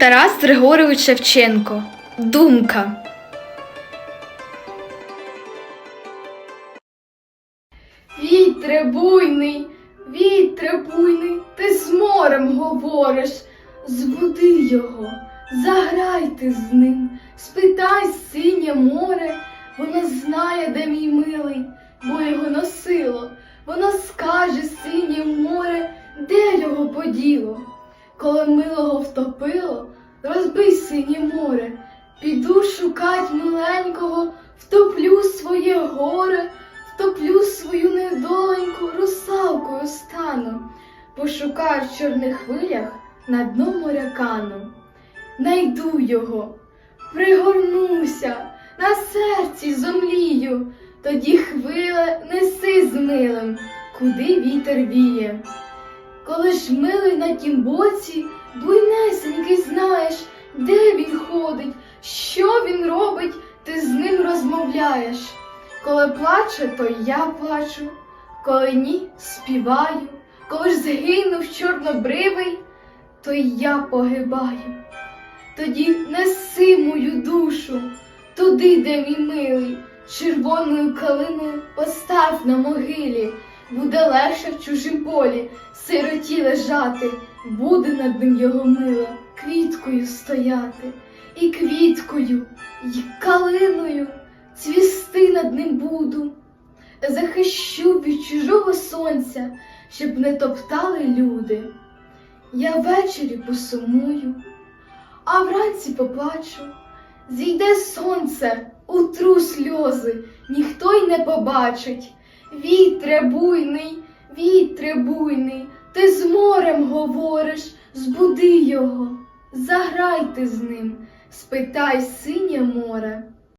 Тарас Григорович Шевченко. Думка. Вітре буйний, вітре буйний, ти з морем говориш, збуди його, заграй ти з ним, спитай синє море, воно знає, де мій милий, бо його носило, воно скаже синє море, де його поділо. Коли милого втопило, розбий синє море, піду шукать миленького, втоплю своє горе. Втоплю свою недоленьку, русалкою стану, пошукаю в чорних хвилях на дно моря кану. Найду його, пригорнуся, на серці зомлію, тоді хвиле неси з милим, куди вітер віє. Коли ж милий на тім боці, буйнесенький знаєш, де він ходить, що він робить, ти з ним розмовляєш. Коли плаче, то я плачу, коли ні, співаю, коли ж згинув чорнобривий, то я погибаю. Тоді неси мою душу туди, де мій милий, червоною калиною постав на могилі, буде легше в чужім полі, сироті лежати, буде над ним його мила, квіткою стояти, і квіткою, і калиною цвісти над ним буду, захищу від чужого сонця, щоб не топтали люди. Я ввечері посумую, а вранці поплачу. Зійде сонце, утру сльози, ніхто й не побачить. Вітре буйний, вітре буйний, ти з морем говориш, збуди його, заграйте з ним, спитай синє море.